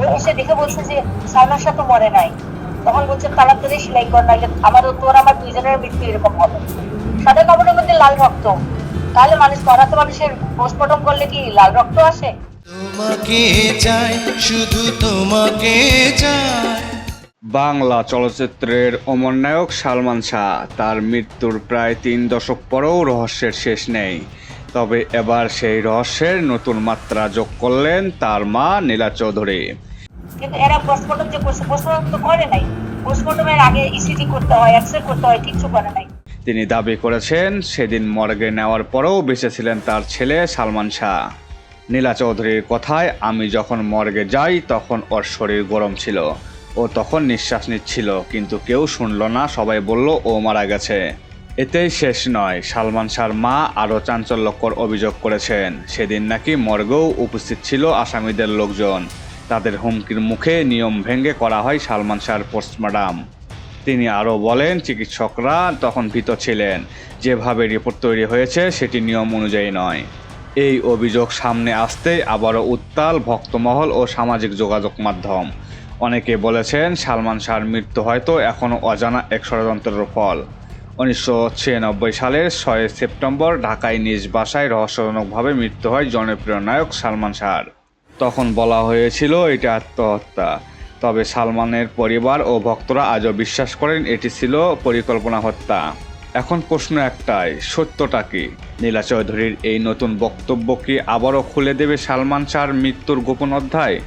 ওই এসে দেখে বলছে যে তো মরে নাই। তখন বলছে সেলাই কর আমারও তোর আমার দুইজনের মৃত্যু এরকম হবে। সাদা কাপড়ের মধ্যে লাল রক্ত। তাহলে মানুষ মরা তো মানুষের পোস্টমর্টম করলে কি লাল রক্ত আসে? তোমাকে চাই শুধু তোমাকে চাই। বাংলা চলচ্চিত্রের অমর নায়ক সালমান শাহ তার মৃত্যুর প্রায় তিন দশক পরেও রহস্যের শেষ নেই। তবে এবার সেই রহস্যের নতুন মাত্রা যোগ করলেন তার মা নীলা চৌধুরী। কিন্তু এরা পোস্টমর্টম যে করছে পোস্টমর্টম তো করে নাই। পোস্টমর্টমের আগে ইসিজি করতে হয় এক্সরে করতে হয় কিচ্ছু করে নাই। তিনি দাবি করেছেন সেদিন মর্গে নেওয়ার পরেও বেঁচে ছিলেন তার ছেলে সালমান শাহ। নীলা চৌধুরীর কথায় আমি যখন মর্গে যাই তখন ওর শরীর গরম ছিল। ও তখন নিঃশ্বাস নিচ্ছিল কিন্তু কেউ শুনল না সবাই বলল ও মারা গেছে। এতেই শেষ নয়। সালমান শাহর মা আরও চাঞ্চল্যকর অভিযোগ করেছেন। সেদিন নাকি মর্গেও উপস্থিত ছিল আসামিদের লোকজন। তাদের হুমকির মুখে নিয়ম ভেঙে করা হয় সালমান শাহর পোস্টমর্টাম। তিনি আরও বলেন, চিকিৎসকরা তখন ভীত ছিলেন। যেভাবে রিপোর্ট তৈরি হয়েছে, সেটি নিয়ম অনুযায়ী নয়। এই অভিযোগ সামনে আসতেই আবারও উত্তাল ভক্তমহল ও সামাজিক যোগাযোগ মাধ্যম। অনেকে বলেছেন, সালমান শাহর মৃত্যু হয়তো এখনও অজানা এক ষড়যন্ত্রের ফল। উনিশশো ছিয়ানব্বই সালের ছয় সেপ্টেম্বর ঢাকায় নিজ বাসায় রহস্যজনকভাবে মৃত্যু হয় জনপ্রিয় নায়ক সালমান শাহর। তখন বলা হয়েছিল, এটি আত্মহত্যা। তবে সালমানের পরিবার ও ভক্তরা আজও বিশ্বাস করেন, এটি ছিল পরিকল্পনা হত্যা। এখন প্রশ্ন একটাই, সত্যটা কি? নীলা চৌধুরীর এই নতুন বক্তব্য কি আবারও খুলে দেবে সালমান শাহর মৃত্যুর গোপন অধ্যায়?